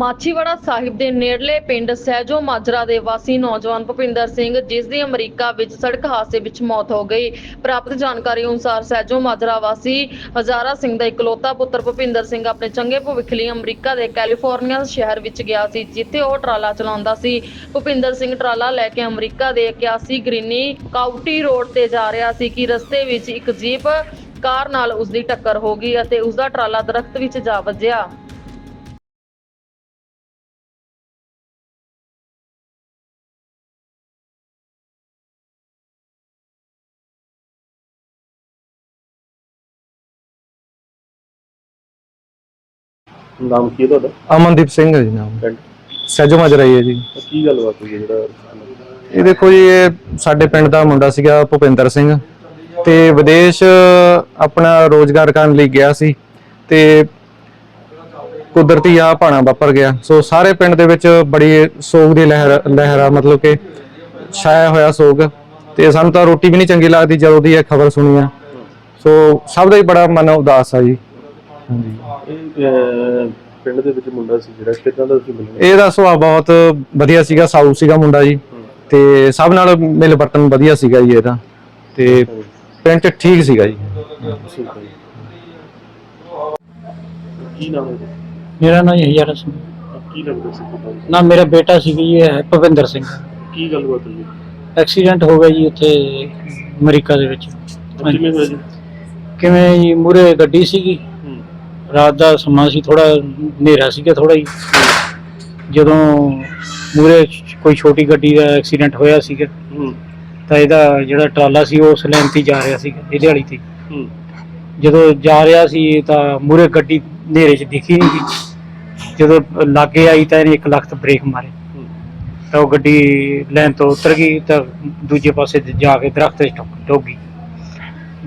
ਮਾਛੀਵਾੜਾ ਸਾਹਿਬ ਦੇ ਨੇੜਲੇ ਪਿੰਡ ਸਹਿਜੋ ਮਾਜਰਾ ਦੇ ਵਾਸੀ ਨੌਜਵਾਨ ਭੁਪਿੰਦਰ ਸਿੰਘ, ਜਿਸ ਦੀ ਅਮਰੀਕਾ ਵਿੱਚ ਸੜਕ ਹਾਦਸੇ ਵਿੱਚ ਮੌਤ ਹੋ ਗਈ। ਪ੍ਰਾਪਤ ਜਾਣਕਾਰੀ ਅਨੁਸਾਰ ਸਹਿਜੋ ਮਾਜਰਾ ਵਾਸੀ ਹਜ਼ਾਰਾ ਸਿੰਘ ਦਾ ਇਕਲੌਤਾ ਪੁੱਤਰ ਭੁਪਿੰਦਰ ਸਿੰਘ ਆਪਣੇ ਚੰਗੇ ਭਵਿੱਖ ਲਈ ਅਮਰੀਕਾ ਦੇ ਕੈਲੀਫੋਰਨੀਆ ਸ਼ਹਿਰ ਵਿੱਚ ਗਿਆ ਸੀ, ਜਿੱਥੇ ਉਹ ਟਰਾਲਾ ਚਲਾਉਂਦਾ ਸੀ। ਭੁਪਿੰਦਰ ਸਿੰਘ ਟਰਾਲਾ ਲੈ ਕੇ ਅਮਰੀਕਾ ਦੇ 81 ਗ੍ਰੀਨੀ ਕਾਊਟੀ ਰੋਡ ਤੇ ਜਾ ਰਿਹਾ ਸੀ ਕਿ ਰਸਤੇ ਵਿੱਚ ਇੱਕ ਜੀਪ ਕਾਰ ਨਾਲ ਉਸ ਦੀ ਟੱਕਰ ਹੋ ਗਈ ਅਤੇ ਉਸ ਦਾ ਟਰਾਲਾ ਦਰਖਤ ਵਿੱਚ ਜਾ ਵੱਜਿਆ। ਨਾਮ ਕੀ ਹੈ ਤੁਹਾਡਾ? ਅਮਨਦੀਪ ਸਿੰਘ ਹੈ ਜੀ ਨਾਮ। ਪਿੰਡ? ਸਹਿਜੋ ਮਜਰਾਈ ਹੈ ਜੀ। ਤਾਂ ਕੀ ਗੱਲਬਾਤ ਹੋਈ ਹੈ ਜਿਹੜਾ ਇਹ ਦੇਖੋ ਜੀ ਇਹ ਸਾਡੇ ਪਿੰਡ ਦਾ ਮੁੰਡਾ ਸੀਗਾ ਭੁਪਿੰਦਰ ਸਿੰਘ। ਤੇ ਵਿਦੇਸ਼ ਆਪਣਾ ਰੋਜ਼ਗਾਰ ਕਰਨ ਲਈ ਗਿਆ ਸੀ ਤੇ ਕੁਦਰਤੀ ਆ ਭਾਣਾ ਵਾਪਰ ਗਿਆ। ਸੋ ਸਾਰੇ ਪਿੰਡ ਦੇ ਵਿੱਚ ਬੜੀ ਸੋਗ ਦੀ ਲਹਿਰ ਲਹਿਰਾ ਮਤਲਬ ਕਿ ਛਾਇਆ ਹੋਇਆ ਸੋਗ। ਤੇ ਸਾਨੂੰ ਤਾਂ ਰੋਟੀ ਵੀ ਨਹੀਂ ਚੰਗੀ ਲੱਗਦੀ ਜਦੋਂ ਦੀ ਇਹ ਖਬਰ ਸੁਣੀ ਆ। ਸੋ ਸਭ ਦਾ ਹੀ ਬੜਾ ਮਨ ਉਦਾਸ ਆ ਜੀ। ਹਾਂਜੀ। ਇਹ ਅਹ, ਪਿੰਡ ਦੇ ਵਿੱਚ ਮੁੰਡਾ ਸੀ ਜਿਹੜਾ ਕਿੱਦਾਂ ਦਾ ਸੀ ਮਿਲਣਾ ਇਹਦਾ ਸੁਭਾਅ ਬਹੁਤ ਵਧੀਆ ਸੀਗਾ ਸਾਊ ਸੀਗਾ ਮੁੰਡਾ ਜੀ। ਤੇ ਸਭ ਨਾਲ ਮਿਲ ਵਰਤਨ ਵਧੀਆ ਸੀਗਾ ਜੀ ਇਹਦਾ। ਤੇ ਪਿੰਡ 'ਚ ਠੀਕ ਸੀਗਾ ਜੀ। ਠੀਕ ਹੈ ਜੀ। ਕੀ ਨਾਮ ਹੈ? ਮੇਰਾ ਨਾਮ ਯਹੀਆ ਸਿੰਘ। ਕੀ ਲੱਗਦਾ ਸੀ ਤੁਹਾਡਾ ਨਾ ਮੇਰਾ ਬੇਟਾ ਸੀ ਜੀ ਇਹ ਭਵਿੰਦਰ ਸਿੰਘ। ਕੀ ਗੱਲਬਾਤ ਹੋਈ? ਹੈ? ਐਕਸੀਡੈਂਟ ਹੋ ਗਿਆ ਜੀ ਉੱਥੇ ਅਮਰੀਕਾ ਦੇ ਵਿੱਚ। ਕਿਵੇਂ ਹੋਇਆ ਜੀ? ਕਿਵੇਂ ਜੀ ਮੂਰੇ ਗੱਡੀ ਸੀਗੀ। ਹੂੰ ਰਾਤ ਦਾ ਸਮਾਂ ਸੀ ਥੋੜਾ ਹਨੇਰਾ ਸੀਗਾ ਥੋੜਾ ਹੀ। ਜਦੋਂ ਮੂਰੇ ਕੋਈ ਛੋਟੀ ਗੱਡੀ ਦਾ ਐਕਸੀਡੈਂਟ ਹੋਇਆ ਸੀਗਾ ਤਾਂ ਇਹਦਾ ਜਿਹੜਾ ਟਰਾਲਾ ਸੀ ਉਹ ਉਸ ਲਾਈਨ ਤੇ ਜਾ ਰਿਹਾ ਸੀਗਾ ਇਹਦੇ ਵਾਲੀ ਤੇ। ਜਦੋਂ ਜਾ ਰਿਹਾ ਸੀ ਤਾਂ ਮੂਰੇ ਗੱਡੀ ਹਨੇਰੇ 'ਚ ਦਿਖੀ ਨਹੀਂ ਗਈ। ਜਦੋਂ ਲਾਗੇ ਆਈ ਤਾਂ ਇਹਨੇ ਇੱਕ ਲੱਖ ਬ੍ਰੇਕ ਮਾਰੇ। ਤਾਂ ਉਹ ਗੱਡੀ ਲਾਈਨ ਤੋਂ ਉਤਰ ਗਈ ਤਾਂ ਦੂਜੇ ਪਾਸੇ ਜਾ ਕੇ ਦਰਖਤ 'ਚ ਗਈ।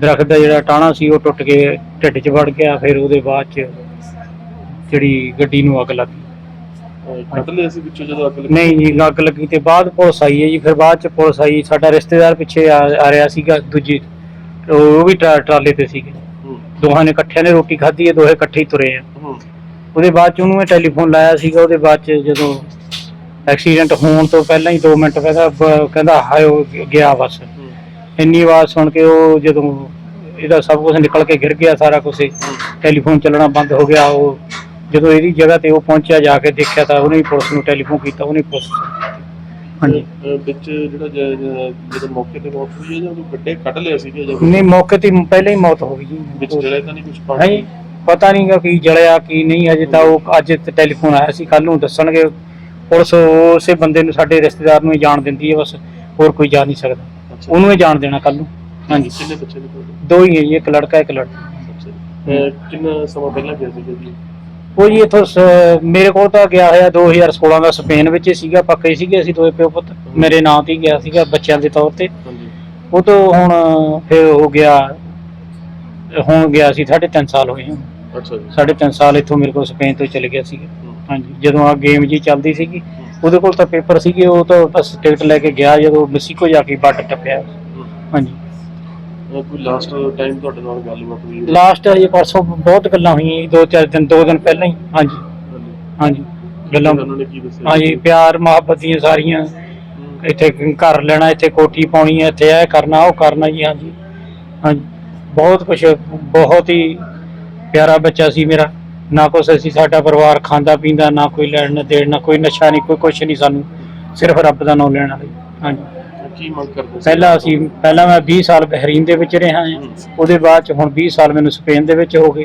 ਦਰਖਤ ਦਾ ਜਿਹੜਾ ਟਾਣਾ ਸੀ ਉਹ ਟੁੱਟ ਕੇ ਢਿੱਡ 'ਚ ਵੜ ਗਿਆ ਫਿਰ ਉਹਦੇ ਬਾਅਦ ਚ ਜਿਹੜੀ ਗੱਡੀ ਨੂੰ ਅੱਗ ਲੱਗ ਲਿਆ ਸੀ ਵਿੱਚੋਂ ਜਦੋਂ ਅੱਗ ਲੱਗੀ? ਨਹੀਂ ਜੀ ਅੱਗ ਲੱਗੀ ਤੇ ਬਾਅਦ ਪੁਲਿਸ ਆਈ ਹੈ ਜੀ ਫਿਰ ਬਾਅਦ ਚ ਪੁਲਿਸ ਆਈ ਸਾਡਾ ਰਿਸ਼ਤੇਦਾਰ ਪਿੱਛੇ ਆ ਆ ਰਿਹਾ ਸੀਗਾ ਦੂਜੀ ਉਹ ਵੀ ਟਰਾ- ਟਰਾਲੇ ਤੇ ਸੀਗੇ। ਦੋਹਾਂ ਨੇ ਇਕੱਠਿਆਂ ਨੇ ਰੋਟੀ ਖਾਧੀ ਹੈ ਦੋਹੇ ਇਕੱਠੇ ਹੀ ਤੁਰੇ ਆ। ਹੂੰ। ਉਹਦੇ ਬਾਅਦ ਚ ਉਹਨੂੰ ਮੈਂ ਟੈਲੀਫੋਨ ਲਾਇਆ ਸੀਗਾ ਉਹਦੇ ਬਾਅਦ ਚ ਜਦੋਂ ਐਕਸੀਡੈਂਟ ਹੋਣ ਤੋਂ ਪਹਿਲਾਂ ਹੀ 2 ਮਿੰਟ ਪਹਿਲਾਂ ਬ- ਕਹਿੰਦਾ ਉਹ ਗਿਆ ਬਸ। ਹੂੰ। ਇੰਨੀ ਆਵਾਜ਼ ਸੁਣ ਕੇ ਉਹ ਜਦੋਂ ਇਹਦਾ ਸਭ ਕੁਝ ਨਿਕਲ ਕੇ ਗਿਰ ਗਿਆ ਸਾਰਾ ਕੁਝ ਟੈਲੀਫੋਨ ਚੱਲਣਾ ਬੰਦ ਹੋ ਗਿਆ ਉਹ ਜਦੋਂ ਇਹਦੀ ਜਗ੍ਹਾ ਤੇ ਉਹ ਪਹੁੰਚਿਆ ਜਾ ਕੇ ਦੇਖਿਆ ਤਾਂ ਉਹਨੇ ਹੀ ਪੁਲਿਸ ਨੂੰ ਟੈਲੀਫੋਨ ਕੀਤਾ ਉਹਨੇ ਪੁਲਿਸ ਹਾਂਜੀ। ਵਿੱਚ ਜਿਹੜਾ ਜਦੋਂ ਮੌਕੇ ਤੇ ਮੌਤ ਹੋਈ ਹੈ ਜਾਂ ਉਹਨੂੰ ਗੱਡੇ ਕੱਢ ਲਿਆ ਸੀ ਜਾਂ ਨਹੀਂ ਮੌਕੇ ਤੇ ਪਹਿਲਾਂ ਹੀ ਮੌਤ ਹੋ ਗਈ ਵਿੱਚ ਜੀ ਜਲਿਆ ਤਾਂ ਨਹੀਂ ਕੁਝ ਨਹੀਂ ਪਤਾ ਨਹੀਂਗਾ ਕੀ ਜਲਿਆ ਕੀ ਨਹੀਂ ਅਜੇ ਤਾਂ ਉਹ ਅੱਜ ਤੇ ਟੈਲੀਫੋਨ ਆਇਆ ਸੀ ਕੱਲ ਨੂੰ ਦੱਸਣਗੇ। ਪੁਲਿਸ ਉਸੇ ਬੰਦੇ ਨੂੰ ਸਾਡੇ ਰਿਸ਼ਤੇਦਾਰ ਨੂੰ ਹੀ ਜਾਣ ਦਿੰਦੀ ਹੈ ਬਸ ਹੋਰ ਕੋਈ ਜਾ ਨਹੀਂ ਸਕਦਾ। ਉਹਨੂੰ ਹੀ ਜਾਣ ਦੇਣਾ ਕੱਲ ਨੂੰ। ਹਾਂਜੀ। ਕਿੰਨੇ ਬੱਚੇ ਨੇ ਤੁਹਾਡੇ? ਦੋ ਹੀ ਹੈ ਜੀ ਇੱਕ ਲੜਕਾ ਇੱਕ ਲੜਕੀ। ਜੀ। ਅਹ, ਕਿੰਨਾ ਸਮਾਂ ਪਹਿਲਾਂ ਗਿਆ ਸੀਗਾ ਜੀ? ਉਹ ਜੀ ਇਥੋਂ ਮੇਰੇ ਕੋਲ ਤਾਂ ਗਿਆ ਹੋਇਆ 2016 ਦਾ ਸਪੇਨ ਵਿੱਚ ਹੀ ਸੀਗਾ ਪੱਕੇ ਸੀਗੇ ਅਸੀਂ ਦੋਵੇਂ ਪਿਓ ਪੁੱਤ। ਮੇਰੇ ਨਾਂ ਤੇ ਹੀ ਗਿਆ ਸੀਗਾ ਬੱਚਿਆਂ ਦੇ ਤੌਰ ਤੇ। ਹਾਂਜੀ। ਉਹ ਤੋਂ ਹੁਣ ਫਿਰ ਹੋ ਗਿਆ ਹੁਣ ਗਿਆ ਸੀ ਸਾਢੇ ਤਿੰਨ ਸਾਲ ਹੋਏ ਆ ਅੱਛਾ ਜੀ। ਸਾਢੇ ਤਿੰਨ ਸਾਲ ਇੱਥੋਂ ਮੇਰੇ ਕੋਲ ਸਪੇਨ ਤੋਂ ਚਲੇ ਗਿਆ ਸੀਗਾ। ਹੂੰ। ਹਾਂਜੀ। ਜਦੋਂ ਆ ਗੇਮ ਜੀ ਚੱਲਦੀ ਸੀਗੀ ਉਹਦੇ ਕੋਲ ਤਾਂ ਪੇਪਰ ਸੀਗੇ ਉਹ ਤਾਂ ਬਸ ਟਿਕਟ ਲੈ ਕੇ ਗਿਆ ਜਦੋਂ ਮੈਕਸੀਕੋ ਜਾ ਕੇ ਬੱਟ ਟੱਪਿਆ। ਹਾਂਜੀ ਕੋਈ ਲਾਸਟ ਟਾਈਮ ਤੁਹਾਡੇ ਨਾਲ ਗੱਲਬਾਤ ਹੋਈ ਹੈ? ਲਾਸਟ ਹਜੇ ਪਰਸੋਂ ਬਹੁਤ ਗੱਲਾਂ ਹੋਈਆਂ ਜੀ, ਦੋ ਚਾਰ ਦਿਨ ਦੋ ਦਿਨ ਪਹਿਲਾਂ ਹੀ ਹਾਂਜੀ ਹਾਂਜੀ। ਗੱਲਾਂ ਉਹਨਾਂ ਨੇ ਕੀ ਦੱਸਿਆ ਹਾਂਜੀ ਪਿਆਰ ਮੁਹੱਬਤ ਦੀਆਂ ਸਾਰੀਆਂ। ਇੱਥੇ ਘਰ ਲੈਣਾ ਇੱਥੇ ਕੋਠੀ ਪਾਉਣੀ ਹੈ ਇੱਥੇ ਇਹ ਕਰਨਾ ਉਹ ਕਰਨਾ ਜੀ ਹਾਂਜੀ ਹਾਂਜੀ ਬਹੁਤ ਕੁਝ ਬਹੁਤ ਹੀ ਪਿਆਰਾ ਬੱਚਾ ਸੀ ਮੇਰਾ ਨਾ ਕੁਛ ਅਸੀਂ ਸਾਡਾ ਪਰਿਵਾਰ ਖਾਂਦਾ ਪੀਂਦਾ ਨਾ ਕੋਈ ਲੈਣ ਦੇਣ ਨਾ ਕੋਈ ਨਸ਼ਾ ਨਹੀਂ ਕੋਈ ਕੁਛ ਨਹੀਂ ਸਾਨੂੰ ਸਿਰਫ ਰੱਬ ਦਾ ਨਾਮ ਲੈਣ ਵਾਲੇ ਹਾਂਜੀ ਕੀ ਮੰਗ ਕਰਦੇ ਸੀ? ਪਹਿਲਾਂ ਅਸੀਂ ਪਹਿਲਾਂ ਮੈਂ 20 ਸਾਲ ਬਹਿਰੀਨ ਦੇ ਵਿੱਚ ਰਿਹਾ ਹਾਂ। ਉਹਦੇ ਬਾਅਦ ਚ ਹੁਣ 20 ਸਾਲ ਮੈਨੂੰ ਸਪੇਨ ਦੇ ਵਿੱਚ ਹੋ ਗਏ।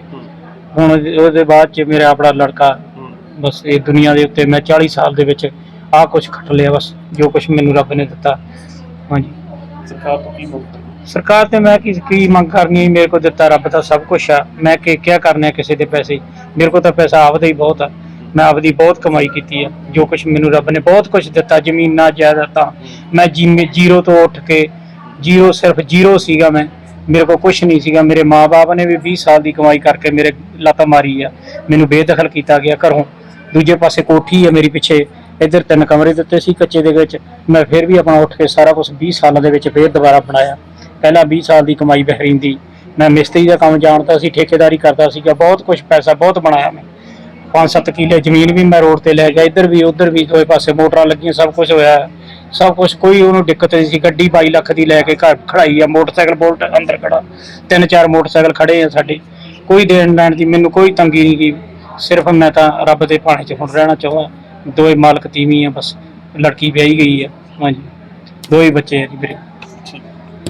ਹੁਣ ਉਹਦੇ ਬਾਅਦ ਚ ਮੇਰਾ ਆਪਣਾ ਲੜਕਾ। ਬਸ ਇਹ ਦੁਨੀਆ ਦੇ ਉੱਤੇ ਮੈਂ 40 ਸਾਲ ਦੇ ਵਿੱਚ ਆਹ ਕੁਝ ਖੱਟ ਲਿਆ ਬਸ ਜੋ ਕੁਝ ਮੈਨੂੰ ਰੱਬ ਨੇ ਦਿੱਤਾ ਹਾਂਜੀ ਸਰਕਾਰ ਤੋਂ ਕੀ ਮੰਗ ਸਰਕਾਰ ਤੇ ਮੈਂ ਕੀ ਕੀ ਮੰਗ ਕਰਨੀ? ਹੈ? ਮੇਰੇ ਕੋਲ ਦਿੱਤਾ ਰੱਬ ਦਾ ਸਭ ਕੁਝ ਆ। ਮੈਂ ਕੀ ਕਿਆ ਕਰਨਾ ਕਿਸੇ ਦੇ ਪੈਸੇ? ਮੇਰੇ ਕੋਲ ਤਾਂ ਪੈਸਾ ਆਪਦਾ ਹੀ ਬਹੁਤ ਆ। ਮੈਂ ਆਪਦੀ ਬਹੁਤ ਕਮਾਈ ਕੀਤੀ ਆ। ਜੋ ਕੁਝ ਮੈਨੂੰ ਰੱਬ ਨੇ ਬਹੁਤ ਕੁਝ ਦਿੱਤਾ, ਜ਼ਮੀਨਾਂ, ਜਾਇਦਾਦਾਂ। ਮੈਂ ਜਿਵੇਂ ਜ਼ੀਰੋ ਤੋਂ ਉੱਠ ਕੇ ਜ਼ੀਰੋ ਸਿਰਫ ਜ਼ੀਰੋ ਸੀਗਾ ਮੈਂ। ਮੇਰੇ ਕੋਲ ਕੁਝ ਨਹੀਂ ਸੀਗਾ। ਮੇਰੇ ਮਾਪੇ ਨੇ ਵੀ 20 ਸਾਲ ਦੀ ਕਮਾਈ ਕਰਕੇ ਮੇਰੇ ਲੱਤ ਮਾਰੀ ਆ। ਮੈਨੂੰ ਬੇਦਖਲ ਕੀਤਾ ਗਿਆ ਘਰੋਂ। ਦੂਜੇ ਪਾਸੇ ਕੋਠੀ ਆ ਮੇਰੀ ਪਿੱਛੇ। ਇੱਧਰ ਤਿੰਨ ਕਮਰੇ ਦਿੱਤੇ ਸੀ ਕੱਚੇ ਦੇ ਵਿੱਚ। ਮੈਂ ਫਿਰ ਵੀ ਆਪਣਾ ਉੱਠ ਕੇ ਸਾਰਾ ਕੁਝ 20 ਸਾਲਾਂ ਦੇ ਵਿੱਚ ਫਿਰ ਦੁਬਾਰਾ ਬਣਾਇਆ। ਪਹਿਲਾਂ 20 ਸਾਲ ਦੀ ਕਮਾਈ ਬਹਿਰੀਨ ਦੀ। ਮੈਂ ਮਿਸਤਰੀ ਦਾ ਕੰਮ ਜਾਣਦਾ ਸੀ, ਠੇਕੇਦਾਰੀ ਕਰਦਾ ਸੀਗਾ, ਬਹੁਤ ਕੁਝ ਪੈਸਾ ਬਹੁਤ ਬਣਾਇਆ ਮੈਂ। 5-7 ਕਿੱਲੇ ਜ਼ਮੀਨ ਵੀ ਮੈਂ ਰੋਡ ਤੇ ਲੈ ਗਿਆ, ਇੱਧਰ ਵੀ, ਉੱਧਰ ਵੀ ਦੋਏ ਪਾਸੇ ਮੋਟਰਾਂ ਲੱਗੀਆਂ, ਸਭ ਕੁਝ ਹੋਇਆ। ਸਭ ਕੁਝ ਕੋਈ ਉਹਨੂੰ ਦਿੱਕਤ ਨਹੀਂ ਸੀ, ਗੱਡੀ 22 ਲੱਖ ਦੀ ਲੈ ਕੇ ਘਰ ਖੜਾਈ ਆ, ਮੋਟਰਸਾਈਕਲ ਬੋਲਟ ਅੰਦਰ ਖੜਾ। ਤਿੰਨ ਚਾਰ ਮੋਟਰਸਾਈਕਲ ਖੜੇ ਆ ਸਾਡੇ। ਕੋਈ ਦੇਣ ਲੈਣ ਦੀ ਮੈਨੂੰ ਕੋਈ ਤੰਗੀ ਨਹੀਂ ਗਈ ਸਿਰਫ ਮੈਂ ਤਾਂ ਰੱਬ ਦੇ ਭਾਣੇ 'ਚ ਹੁਣ ਰਹਿਣਾ ਚਾਹੁੰਦਾ। ਦੋਏ ਮਾਲਕ ਤੀਵੀਂ ਆ, ਬਸ ਲੜਕੀ ਵਿਆਹੀ ਗਈ ਆ। ਹਾਂਜੀ। ਦੋਏ ਬੱਚੇ ਆ ਜੀ ਮੇਰੇ।